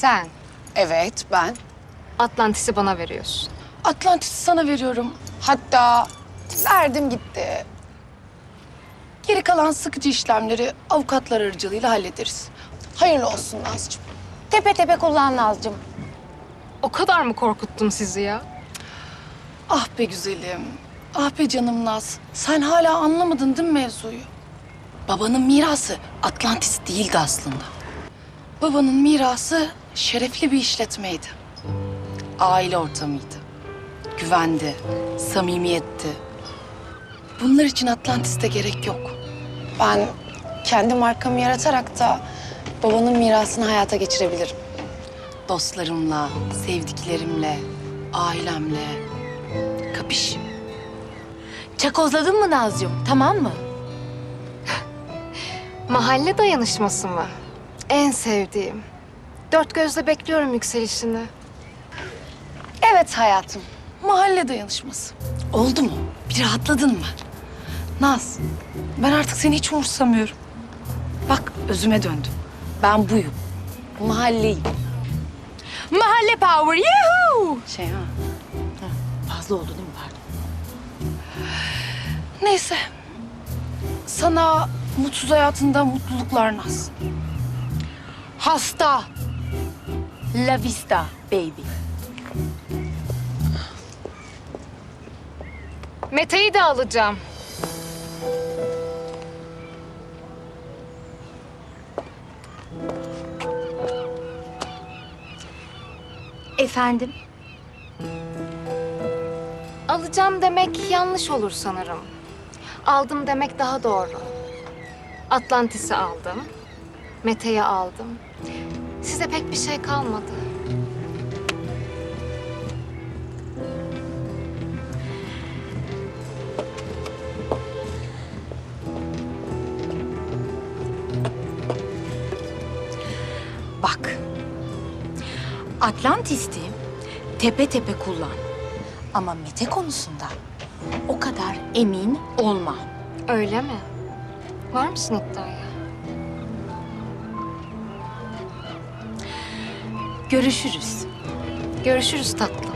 Sen Evet ben. Atlantis'i bana veriyorsun. Atlantis'i sana veriyorum. Hatta verdim gitti. Geri kalan sıkıcı işlemleri avukatlar aracılığıyla hallederiz. Hayırlı olsun Nazcığım. Tepe tepe kullan Nazcığım. O kadar mı korkuttum sizi ya? Ah be güzelim. Ah be canım Naz. Sen hala anlamadın değil mi mevzuyu? Babanın mirası Atlantis değildi aslında. Babanın mirası şerefli bir işletmeydi. Aile ortamıydı. Güvendi, samimiyetti. Bunlar için Atlantis'te gerek yok. Ben kendi markamı yaratarak da babanın mirasını hayata geçirebilirim. Dostlarımla, sevdiklerimle, ailemle. Kapış. Çakozladın mı Nazcığım? Tamam mı? Mahalle dayanışması mı? En sevdiğim. Dört gözle bekliyorum yükselişini. Evet hayatım. Mahalle dayanışması. Oldu mu? Bir rahatladın mı? Naz, ben artık seni hiç umursamıyorum. Bak özüme döndüm. Ben buyum. Mahalleyim. Mahalle power yuhu! Şey ha. Fazla oldu değil mi pardon? Neyse. Sana mutsuz hayatında mutluluklar Naz. Hasta. La vista baby. Mete'yi de alacağım. Efendim? Alacağım demek yanlış olur sanırım. Aldım demek daha doğru. Atlantis'i aldım. Mete'yi aldım. Size pek bir şey kalmadı. Bak. Atlantis'ti tepe tepe kullan. Ama Mete konusunda o kadar emin olma. Öyle mi? Var mısın iddiaya? Görüşürüz. Görüşürüz tatlım.